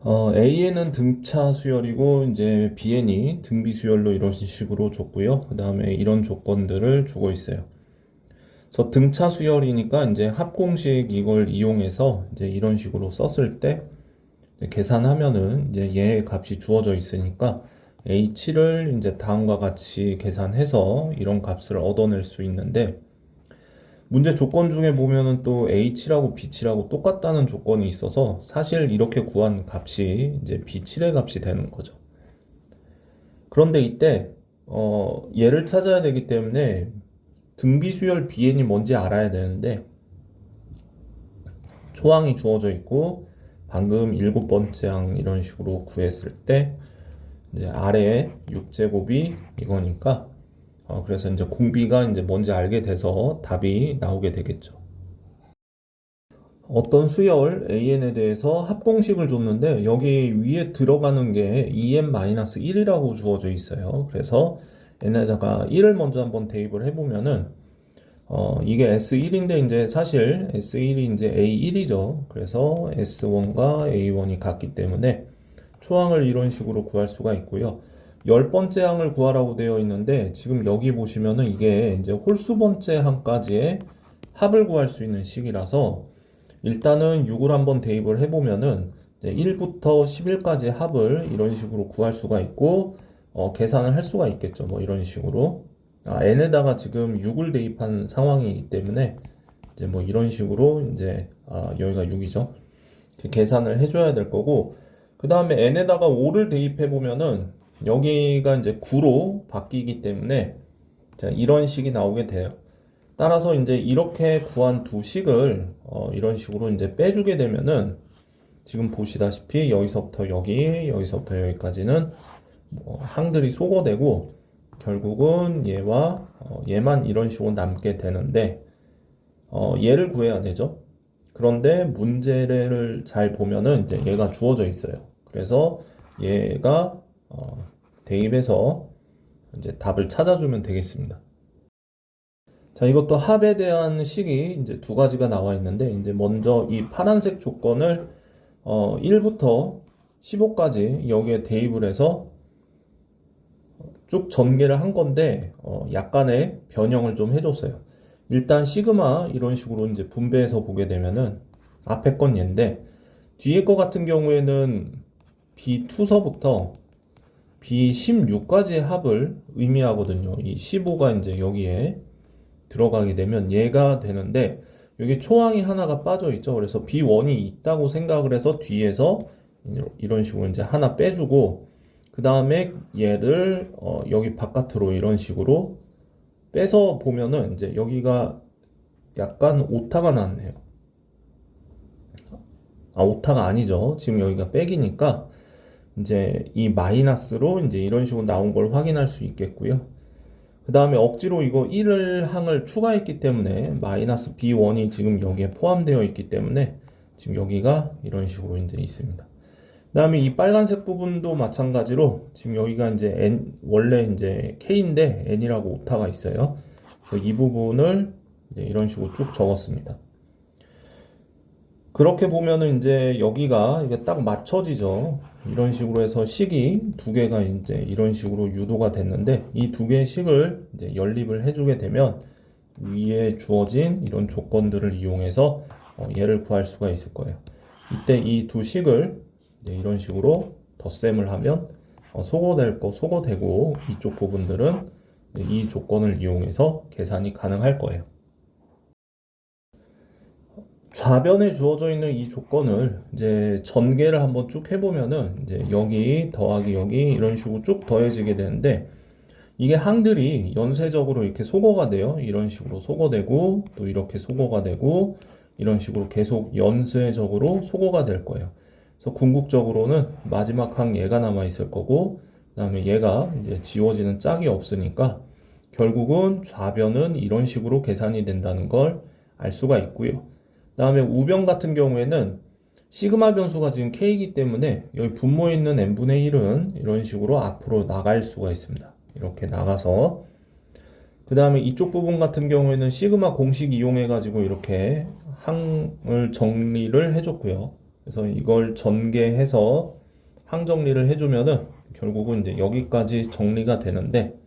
어, A에는 등차 수열이고 이제 B에는 등비 수열로 이런 식으로 줬고요. 그 다음에 이런 조건들을 주고 있어요. 그래서 등차 수열이니까 이제 합공식 이걸 이용해서 이제 이런 식으로 썼을 때 계산하면은 이제 얘의 값이 주어져 있으니까 A7을 이제 다음과 같이 계산해서 이런 값을 얻어낼 수 있는데 문제 조건 중에 보면은 또 A7하고 B7하고 똑같다는 조건이 있어서 사실 이렇게 구한 값이 이제 B7의 값이 되는 거죠. 그런데 이때 어, 얘를 찾아야 되기 때문에 등비수열 BN이 뭔지 알아야 되는데 초항이 주어져 있고 방금 일곱 번째 항 이런 식으로 구했을 때 이제 아래에 6제곱이 이거니까 어, 그래서 이제 공비가 이제 뭔지 알게 돼서 답이 나오게 되겠죠. 어떤 수열 AN에 대해서 합공식을 줬는데 여기 위에 들어가는 게 EN-1이라고 주어져 있어요. 그래서 n에다가 1을 먼저 한번 대입을 해보면은 어, 이게 S1인데 이제 사실 S1이 이제 A1이죠. 그래서 S1과 A1이 같기 때문에 초항을 이런 식으로 구할 수가 있고요. 열 번째 항을 구하라고 되어 있는데 지금 여기 보시면은 이게 이제 홀수 번째 항까지의 합을 구할 수 있는 식이라서 일단은 6을 한번 대입을 해보면은 1부터 11까지 합을 이런 식으로 구할 수가 있고 어, 계산을 할 수가 있겠죠. 뭐 이런 식으로 아, n에다가 지금 6을 대입한 상황이기 때문에 이제 뭐 이런 식으로 이제 아, 여기가 6이죠. 계산을 해줘야 될 거고 그 다음에 n에다가 5를 대입해 보면은 여기가 이제 9로 바뀌기 때문에 자, 이런 식이 나오게 돼요. 따라서 이제 이렇게 구한 두 식을 어, 이런 식으로 이제 빼주게 되면은 지금 보시다시피 여기서부터 여기, 여기서부터 여기까지는 뭐 항들이 소거되고 결국은 얘와 어, 얘만 이런 식으로 남게 되는데 어, 얘를 구해야 되죠. 그런데 문제를 잘 보면은 이제 얘가 주어져 있어요. 그래서 얘가 어, 대입해서 이제 답을 찾아주면 되겠습니다. 자, 이것도 합에 대한 식이 이제 두 가지가 나와 있는데, 이제 먼저 이 파란색 조건을 어, 1부터 15까지 여기에 대입을 해서 쭉 전개를 한 건데, 어, 약간의 변형을 좀 해줬어요. 일단 시그마 이런 식으로 이제 분배해서 보게 되면은 앞에 건 얘인데, 뒤에 거 같은 경우에는 B2서부터 B16까지의 합을 의미하거든요. 이 15가 이제 여기에 들어가게 되면 얘가 되는데 여기 초항이 하나가 빠져 있죠. 그래서 B1이 있다고 생각을 해서 뒤에서 이런 식으로 이제 하나 빼주고 그 다음에 얘를 어 여기 바깥으로 이런 식으로 빼서 보면은 이제 여기가 약간 오타가 났네요. 아 오타가 아니죠. 지금 여기가 빼기니까 이제 이 마이너스로 이제 이런 식으로 나온 걸 확인할 수 있겠고요. 그 다음에 억지로 이거 1을 항을 추가했기 때문에 마이너스 B1이 지금 여기에 포함되어 있기 때문에 지금 여기가 이런 식으로 이제 있습니다. 그 다음에 이 빨간색 부분도 마찬가지로 지금 여기가 이제 N, 원래 이제 K인데 N이라고 오타가 있어요. 이 부분을 이런 식으로 쭉 적었습니다. 그렇게 보면은 이제 여기가 이게 딱 맞춰지죠. 이런 식으로 해서 식이 두 개가 이제 이런 식으로 유도가 됐는데 이 두 개의 식을 이제 연립을 해주게 되면 위에 주어진 이런 조건들을 이용해서 어, 얘를 구할 수가 있을 거예요. 이때 이 두 식을 이런 식으로 덧셈을 하면 어, 소거될 거 소거되고 이쪽 부분들은 이 조건을 이용해서 계산이 가능할 거예요. 좌변에 주어져 있는 이 조건을 이제 전개를 한번 쭉 해보면은 이제 여기 더하기 여기 이런 식으로 쭉 더해지게 되는데 이게 항들이 연쇄적으로 이렇게 소거가 돼요. 이런 식으로 소거되고 또 이렇게 소거가 되고 이런 식으로 계속 연쇄적으로 소거가 될 거예요. 그래서 궁극적으로는 마지막 항 얘가 남아 있을 거고 그다음에 얘가 이제 지워지는 짝이 없으니까 결국은 좌변은 이런 식으로 계산이 된다는 걸 알 수가 있고요. 다음에 우변 같은 경우에는 시그마 변수가 지금 k이기 때문에 여기 분모에 있는 n분의 1은 이런 식으로 앞으로 나갈 수가 있습니다. 이렇게 나가서 그 다음에 이쪽 부분 같은 경우에는 시그마 공식 이용해 가지고 이렇게 항을 정리를 해줬고요. 그래서 이걸 전개해서 항 정리를 해주면은 결국은 이제 여기까지 정리가 되는데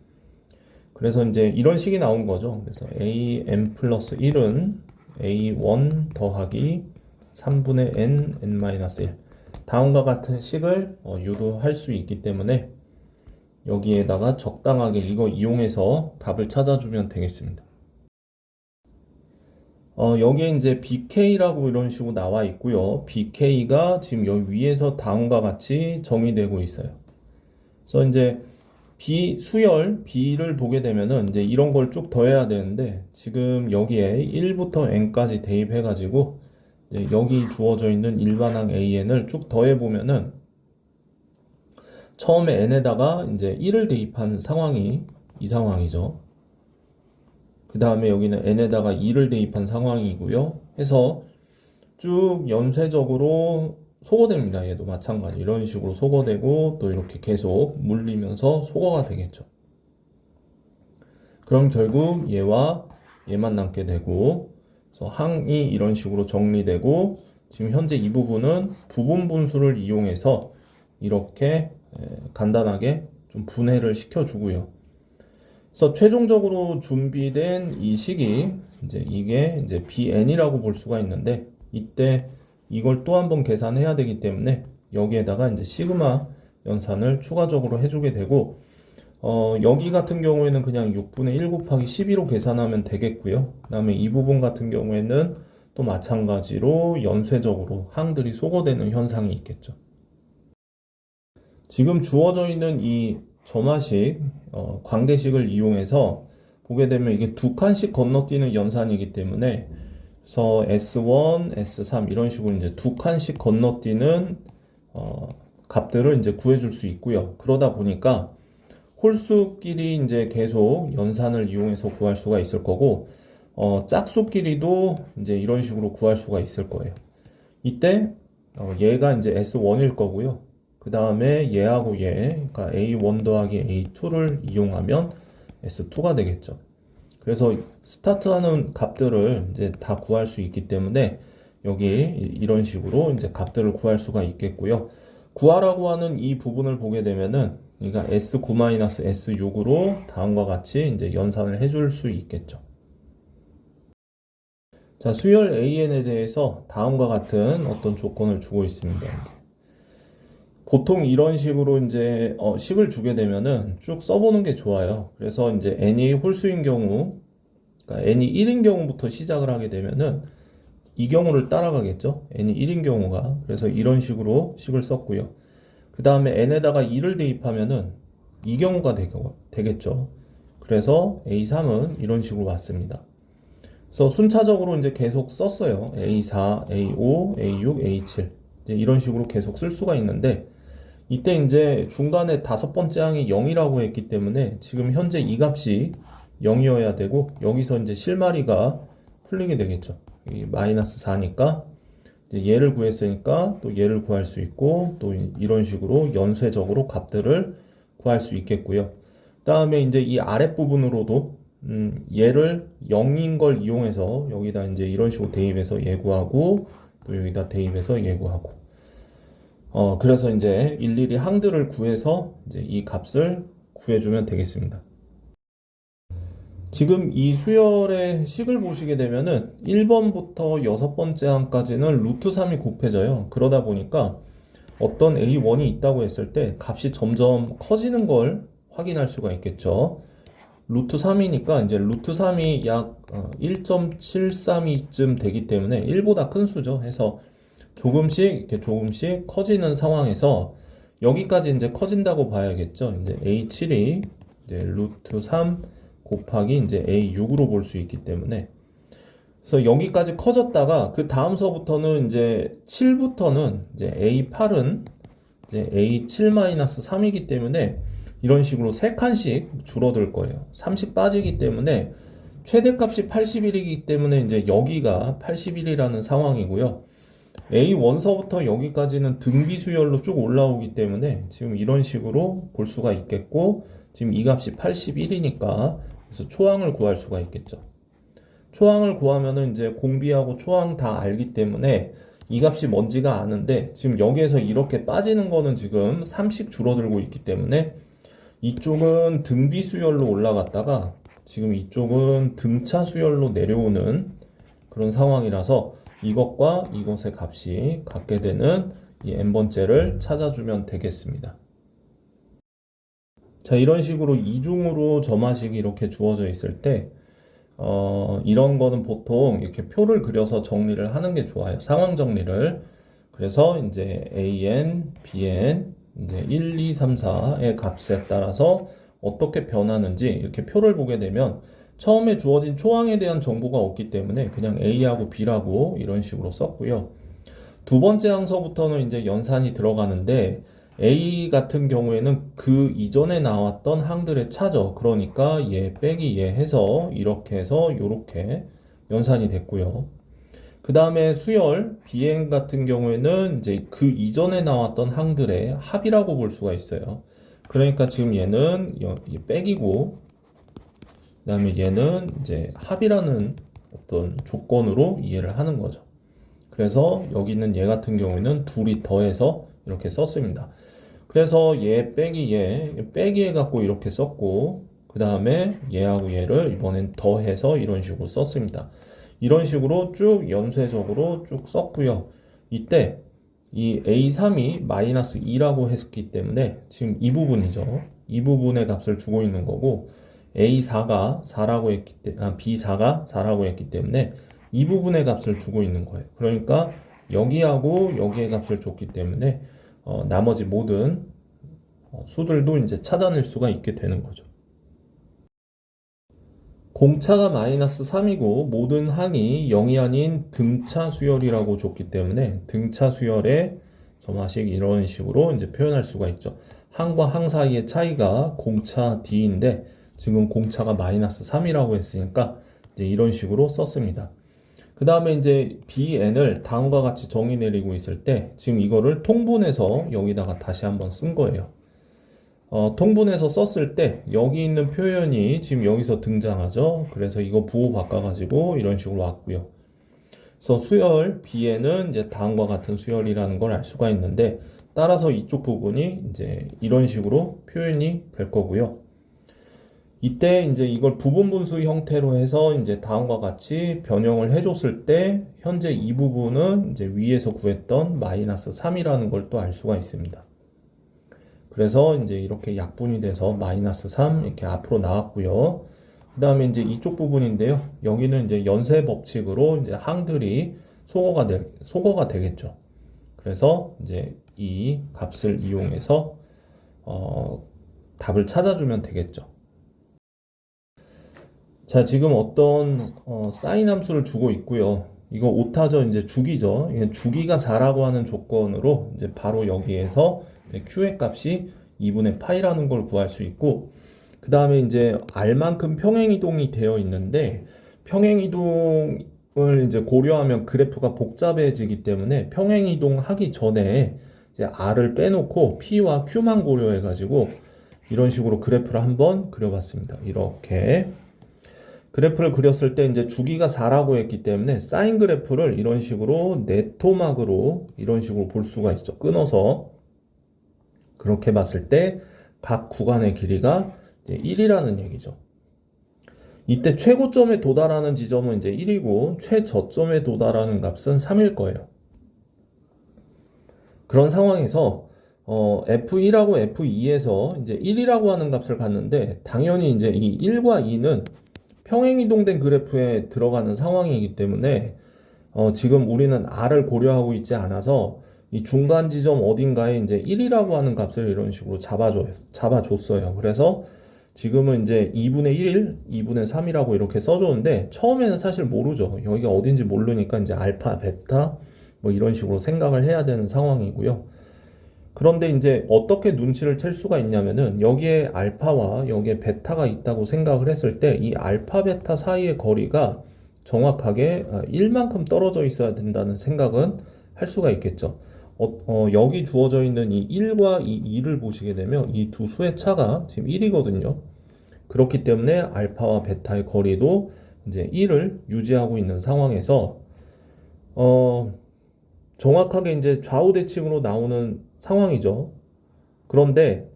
그래서 이제 이런 식이 나온 거죠. 그래서 am 플러스 1은 a1 더하기 3분의 n, n-1 다음과 같은 식을 어, 유도할 수 있기 때문에 여기에다가 적당하게 이거 이용해서 답을 찾아주면 되겠습니다. 어, 여기에 이제 BK라고 이런 식으로 나와 있고요. BK가 지금 여기 위에서 다음과 같이 정의되고 있어요. 그래서 이제 B 수열 B를 보게 되면은 이제 이런 걸 쭉 더해야 되는데 지금 여기에 1부터 n까지 대입해 가지고 여기 주어져 있는 일반항 AN을 쭉 더해 보면은 처음에 n에다가 이제 1을 대입한 상황이 이 상황이죠. 그 다음에 여기는 n에다가 2를 대입한 상황이고요. 해서 쭉 연쇄적으로 소거됩니다. 얘도 마찬가지. 이런 식으로 소거되고 또 이렇게 계속 물리면서 소거가 되겠죠. 그럼 결국 얘와 얘만 남게 되고 그래서 항이 이런 식으로 정리되고 지금 현재 이 부분은 부분 분수를 이용해서 이렇게 간단하게 좀 분해를 시켜주고요. 그래서 최종적으로 준비된 이 식이 이제 이게 이제 bn이라고 볼 수가 있는데 이때 이걸 또 한 번 계산해야 되기 때문에 여기에다가 이제 시그마 연산을 추가적으로 해주게 되고 어, 여기 같은 경우에는 그냥 6분의 1 곱하기 12로 계산하면 되겠고요. 그 다음에 이 부분 같은 경우에는 또 마찬가지로 연쇄적으로 항들이 소거되는 현상이 있겠죠. 지금 주어져 있는 이 점화식, 어, 광대식을 이용해서 보게 되면 이게 두 칸씩 건너뛰는 연산이기 때문에 그래서 S1, S3 이런 식으로 이제 두 칸씩 건너뛰는 어, 값들을 이제 구해줄 수 있고요. 그러다 보니까 홀수끼리 이제 계속 연산을 이용해서 구할 수가 있을 거고 어, 짝수끼리도 이제 이런 식으로 구할 수가 있을 거예요. 이때 어, 얘가 이제 S1일 거고요. 그 다음에 얘하고 얘, 그러니까 A1 더하기 A2를 이용하면 S2가 되겠죠. 그래서 스타트하는 값들을 이제 다 구할 수 있기 때문에 여기 이런 식으로 이제 값들을 구할 수가 있겠고요. 구하라고 하는 이 부분을 보게 되면은 그러니까 S9-S6으로 다음과 같이 이제 연산을 해줄 수 있겠죠. 자, 수열 AN에 대해서 다음과 같은 어떤 조건을 주고 있습니다. 보통 이런 식으로 이제 어, 식을 주게 되면은 쭉 써보는 게 좋아요. 그래서 이제 n이 홀수인 경우, 그러니까 n이 1인 경우부터 시작을 하게 되면은 이 경우를 따라가겠죠. n이 1인 경우가. 그래서 이런 식으로 식을 썼고요. 그 다음에 n에다가 2를 대입하면은 이 경우가 되겠죠. 그래서 A3은 이런 식으로 왔습니다. 그래서 순차적으로 이제 계속 썼어요. A4, A5, A6, A7. 이런 식으로 계속 쓸 수가 있는데 이때 이제 중간에 다섯 번째 항이 0이라고 했기 때문에 지금 현재 이 값이 0이어야 되고 여기서 이제 실마리가 풀리게 되겠죠. 이 마이너스 4니까 이제 얘를 구했으니까 또 얘를 구할 수 있고 또 이런 식으로 연쇄적으로 값들을 구할 수 있겠고요. 다음에 이제 이 아랫부분으로도 음, 얘를 0인 걸 이용해서 여기다 이제 이런 식으로 대입해서 예구하고 또 여기다 대입해서 예구하고 어, 그래서 이제 일일이 항들을 구해서 이제 이 값을 구해주면 되겠습니다. 지금 이 수열의 식을 보시게 되면은 1번부터 6번째 항까지는 루트 3이 곱해져요. 그러다 보니까 어떤 A1이 있다고 했을 때 값이 점점 커지는 걸 확인할 수가 있겠죠. 루트 3이니까 이제 루트 3이 약 1.732쯤 어, 되기 때문에 1보다 큰 수죠. 해서 조금씩 이렇게 조금씩 커지는 상황에서 여기까지 이제 커진다고 봐야겠죠. 이제 A7이 이제 루트 3 곱하기 이제 A6으로 볼 수 있기 때문에 그래서 여기까지 커졌다가 그 다음서부터는 이제 7부터는 이제 A8은 이제 A7-3이기 때문에 이런 식으로 3칸씩 줄어들 거예요. 30 빠지기 때문에 최대값이 81이기 때문에 이제 여기가 81이라는 상황이고요. A 원서부터 여기까지는 등비 수열로 쭉 올라오기 때문에 지금 이런 식으로 볼 수가 있겠고 지금 이 값이 81이니까 그래서 초항을 구할 수가 있겠죠. 초항을 구하면은 이제 공비하고 초항 다 알기 때문에 이 값이 뭔지가 아는데 지금 여기에서 이렇게 빠지는 거는 지금 3씩 줄어들고 있기 때문에 이쪽은 등비 수열로 올라갔다가 지금 이쪽은 등차 수열로 내려오는 그런 상황이라서 이것과 이것의 값이 같게 되는 이 n번째를 찾아주면 되겠습니다. 자, 이런 식으로 이중으로 점화식이 이렇게 주어져 있을 때, 어, 이런 거는 보통 이렇게 표를 그려서 정리를 하는 게 좋아요. 상황 정리를. 그래서 이제 AN, BN, 이제 1, 2, 3, 4의 값에 따라서 어떻게 변하는지 이렇게 표를 보게 되면 처음에 주어진 초항에 대한 정보가 없기 때문에 그냥 A하고 B라고 이런 식으로 썼고요. 두 번째 항서부터는 이제 연산이 들어가는데 A 같은 경우에는 그 이전에 나왔던 항들의 차죠. 그러니까 얘 빼기 얘 해서 이렇게 해서 이렇게 연산이 됐고요. 그 다음에 수열, 비행 같은 경우에는 이제 그 이전에 나왔던 항들의 합이라고 볼 수가 있어요. 그러니까 지금 얘는 빼기고, 그 다음에 얘는 이제 합이라는 어떤 조건으로 이해를 하는 거죠. 그래서 여기 있는 얘 같은 경우에는 둘이 더해서 이렇게 썼습니다. 그래서 얘 빼기 얘, 빼기 해 갖고 이렇게 썼고, 그 다음에 얘하고 얘를 이번엔 더해서 이런 식으로 썼습니다. 이런 식으로 쭉 연쇄적으로 쭉 썼고요. 이때 이 A3이 마이너스 2라고 했기 때문에 지금 이 부분이죠. 이 부분의 값을 주고 있는 거고 A4가 4라고 했기 때문에 아, B4가 4라고 했기 때문에 이 부분의 값을 주고 있는 거예요. 그러니까 여기하고 여기의 값을 줬기 때문에 어, 나머지 모든 어, 수들도 이제 찾아낼 수가 있게 되는 거죠. 공차가 마이너스 3이고 모든 항이 0이 아닌 등차 수열이라고 줬기 때문에 등차 수열의 점화식 이런 식으로 이제 표현할 수가 있죠. 항과 항 사이의 차이가 공차 D인데 지금 공차가 마이너스 3이라고 했으니까 이제 이런 식으로 썼습니다. 그 다음에 이제 bn을 다음과 같이 정의 내리고 있을 때 지금 이거를 통분해서 여기다가 다시 한번 쓴 거예요. 어, 통분해서 썼을 때 여기 있는 표현이 지금 여기서 등장하죠. 그래서 이거 부호 바꿔가지고 이런 식으로 왔고요. 그래서 수열 bn은 이제 다음과 같은 수열이라는 걸 알 수가 있는데 따라서 이쪽 부분이 이제 이런 식으로 표현이 될 거고요. 이때 이제 이걸 부분 분수 형태로 해서 이제 다음과 같이 변형을 해줬을 때 현재 이 부분은 이제 위에서 구했던 마이너스 3이라는 걸 또 알 수가 있습니다. 그래서 이제 이렇게 약분이 돼서 마이너스 3 이렇게 앞으로 나왔고요. 그 다음에 이제 이쪽 부분인데요. 여기는 이제 연쇄 법칙으로 이제 항들이 소거가 되, 소거가 되겠죠. 그래서 이제 이 값을 이용해서 어, 답을 찾아주면 되겠죠. 자, 지금 어떤 어, 사인 함수를 주고 있고요. 이거 오타죠. 이제 주기죠. 주기가 4라고 하는 조건으로 이제 바로 여기에서 q의 값이 2분의 파이라는 걸 구할 수 있고 그 다음에 이제 r만큼 평행이동이 되어 있는데 평행이동을 이제 고려하면 그래프가 복잡해지기 때문에 평행이동 하기 전에 이제 r을 빼놓고 p와 q만 고려해 가지고 이런 식으로 그래프를 한번 그려봤습니다. 이렇게 그래프를 그렸을 때 이제 주기가 4라고 했기 때문에 사인 그래프를 이런 식으로 네토막으로 이런 식으로 볼 수가 있죠. 끊어서 그렇게 봤을 때 각 구간의 길이가 이제 1이라는 얘기죠. 이때 최고점에 도달하는 지점은 이제 1이고 최저점에 도달하는 값은 3일 거예요. 그런 상황에서 어, F1하고 F2에서 이제 1이라고 하는 값을 갖는데 당연히 이제 이 1과 2는 평행 이동된 그래프에 들어가는 상황이기 때문에 어, 지금 우리는 R을 고려하고 있지 않아서 이 중간 지점 어딘가에 이제 1이라고 하는 값을 이런 식으로 잡아줘, 잡아줬어요. 그래서 지금은 이제 2분의 1, 2분의 3이라고 이렇게 써줬는데 처음에는 사실 모르죠. 여기가 어딘지 모르니까 이제 알파, 베타 뭐 이런 식으로 생각을 해야 되는 상황이고요. 그런데 이제 어떻게 눈치를 챌 수가 있냐면은 여기에 알파와 여기에 베타가 있다고 생각을 했을 때 이 알파 베타 사이의 거리가 정확하게 1만큼 아, 떨어져 있어야 된다는 생각은 할 수가 있겠죠. 어, 어, 여기 주어져 있는 이 1과 이 2를 보시게 되면 이 두 수의 차가 지금 1이거든요. 그렇기 때문에 알파와 베타의 거리도 이제 1을 유지하고 있는 상황에서 어, 정확하게 이제 좌우 대칭으로 나오는 상황이죠. 그런데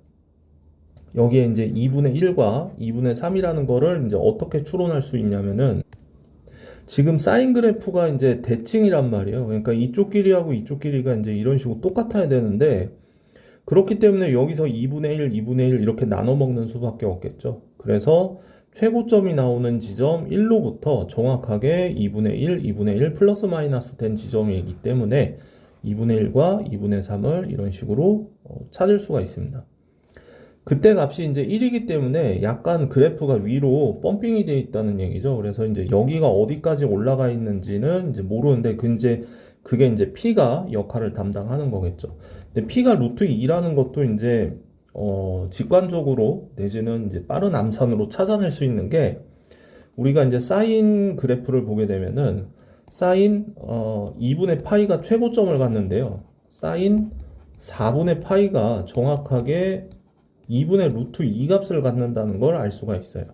여기에 이제 2분의 1과 2분의 3이라는 거를 이제 어떻게 추론할 수 있냐면은 지금 사인 그래프가 이제 대칭이란 말이에요. 그러니까 이쪽 길이하고 이쪽 길이가 이제 이런 식으로 똑같아야 되는데 그렇기 때문에 여기서 2분의 1, 2분의 1 이렇게 나눠 먹는 수밖에 없겠죠. 그래서 최고점이 나오는 지점 1로부터 정확하게 2분의 1, 2분의 1 플러스 마이너스 된 지점이기 때문에 2분의 1과 2분의 3을 이런 식으로 어, 찾을 수가 있습니다. 그때 값이 이제 1이기 때문에 약간 그래프가 위로 펌핑이 되어 있다는 얘기죠. 그래서 이제 여기가 어디까지 올라가 있는지는 이제 모르는데 그 이제 그게 이제 P가 역할을 담당하는 거겠죠. 근데 P가 루트 2라는 것도 이제 어 직관적으로 내지는 이제 빠른 암산으로 찾아낼 수 있는 게 우리가 이제 사인 그래프를 보게 되면은 사인 어 2분의 파이가 최고점을 갔는데요. 사인 4분의 파이가 정확하게 2분의 루트 2 값을 갖는다는 걸 알 수가 있어요.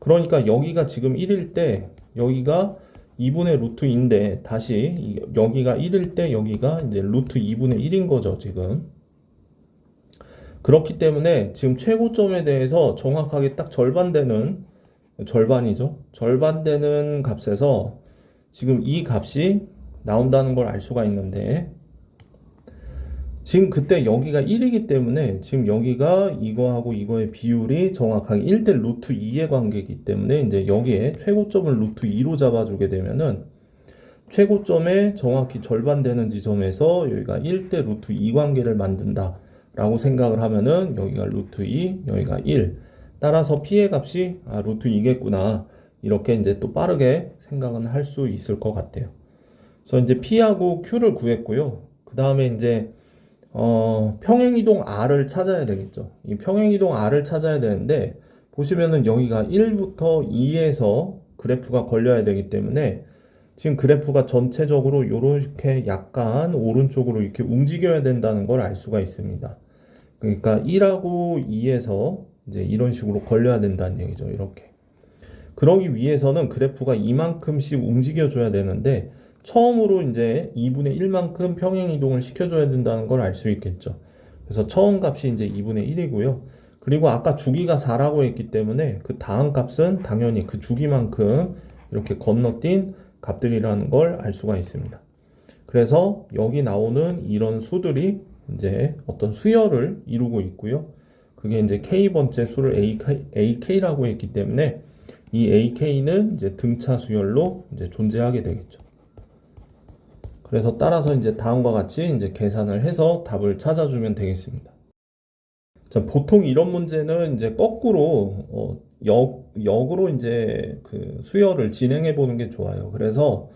그러니까 여기가 지금 1일 때 여기가 2분의 루트 2인데 다시 이- 여기가 1일 때 여기가 이제 루트 2분의 1인 거죠, 지금. 그렇기 때문에 지금 최고점에 대해서 정확하게 딱 절반 되는 절반이죠. 절반 되는 값에서 지금 이 값이 나온다는 걸 알 수가 있는데 지금 그때 여기가 1이기 때문에 지금 여기가 이거하고 이거의 비율이 정확하게 1대 루트 2의 관계이기 때문에 이제 여기에 최고점을 루트 2로 잡아주게 되면은 최고점에 정확히 절반 되는 지점에서 여기가 1대 루트 2 관계를 만든다 라고 생각을 하면은 여기가 루트 2 여기가 1 따라서 p의 값이 아 루트 2겠구나 이렇게 이제 또 빠르게 생각은 할 수 있을 것 같아요 그래서 이제 p하고 q를 구했고요 그 다음에 이제 어, 평행이동 R을 찾아야 되겠죠. 이 평행이동 R을 찾아야 되는데, 보시면은 여기가 1부터 2에서 그래프가 걸려야 되기 때문에, 지금 그래프가 전체적으로 이렇게 약간 오른쪽으로 이렇게 움직여야 된다는 걸 알 수가 있습니다. 그러니까 1하고 2에서 이제 이런 식으로 걸려야 된다는 얘기죠. 이렇게. 그러기 위해서는 그래프가 이만큼씩 움직여줘야 되는데, 처음으로 이제 2분의 1만큼 평행 이동을 시켜줘야 된다는 걸 알 수 있겠죠. 그래서 처음 값이 이제 2분의 1이고요. 그리고 아까 주기가 4라고 했기 때문에 그 다음 값은 당연히 그 주기만큼 이렇게 건너뛴 값들이라는 걸 알 수가 있습니다. 그래서 여기 나오는 이런 수들이 이제 어떤 수열을 이루고 있고요. 그게 이제 k번째 수를 AK, AK라고 했기 때문에 이 AK는 이제 등차 수열로 이제 존재하게 되겠죠. 그래서 따라서 이제 다음과 같이 이제 계산을 해서 답을 찾아주면 되겠습니다. 자, 보통 이런 문제는 이제 거꾸로 어, 역, 역으로 이제 그 수열을 진행해 보는 게 좋아요. 그래서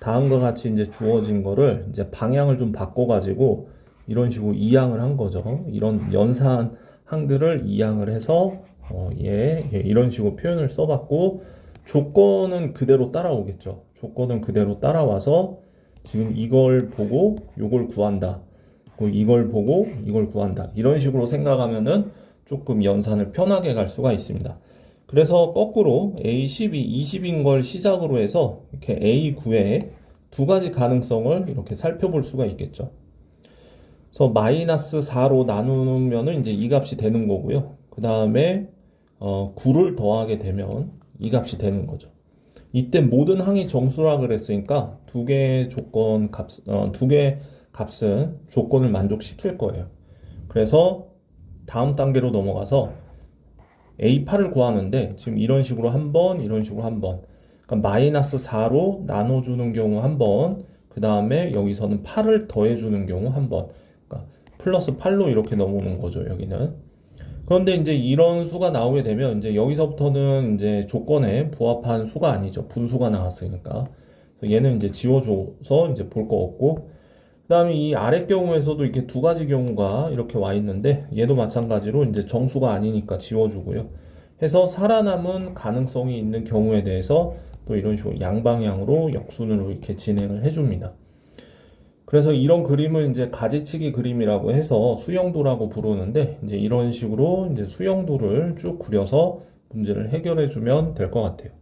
다음과 같이 이제 주어진 거를 이제 방향을 좀 바꿔 가지고 이런 식으로 이항을 한 거죠. 이런 연산 항들을 이항을 해서 어, 예, 예, 이런 식으로 표현을 써봤고 조건은 그대로 따라오겠죠. 조건은 그대로 따라와서 지금 이걸 보고 이걸 구한다. 그리고 이걸 보고 이걸 구한다. 이런 식으로 생각하면은 조금 연산을 편하게 갈 수가 있습니다. 그래서 거꾸로 A12, 20인 걸 시작으로 해서 이렇게 A9의 두 가지 가능성을 이렇게 살펴볼 수가 있겠죠. 그래서 마이너스 4로 나누면은 이제 이 값이 되는 거고요. 그 다음에 어, 9를 더하게 되면 이 값이 되는 거죠. 이때 모든 항이 정수라 그랬으니까 두 개의 조건 값, 어, 두 개의 값은 조건을 만족시킬 거예요. 그래서 다음 단계로 넘어가서 A8을 구하는데 지금 이런 식으로 한 번, 이런 식으로 한 번. 그러니까 마이너스 4로 나눠주는 경우 한 번, 그 다음에 여기서는 8을 더해주는 경우 한 번. 그러니까 플러스 8로 이렇게 넘어오는 거죠, 여기는. 그런데 이제 이런 수가 나오게 되면 이제 여기서부터는 이제 조건에 부합한 수가 아니죠. 분수가 나왔으니까. 얘는 이제 지워줘서 이제 볼 거 없고. 그 다음에 이 아래 경우에서도 이렇게 두 가지 경우가 이렇게 와 있는데 얘도 마찬가지로 이제 정수가 아니니까 지워주고요. 해서 살아남은 가능성이 있는 경우에 대해서 또 이런 식으로 양방향으로 역순으로 이렇게 진행을 해줍니다. 그래서 이런 그림을 이제 가지치기 그림이라고 해서 수영도라고 부르는데 이제 이런 식으로 이제 수영도를 쭉 그려서 문제를 해결해 주면 될 것 같아요.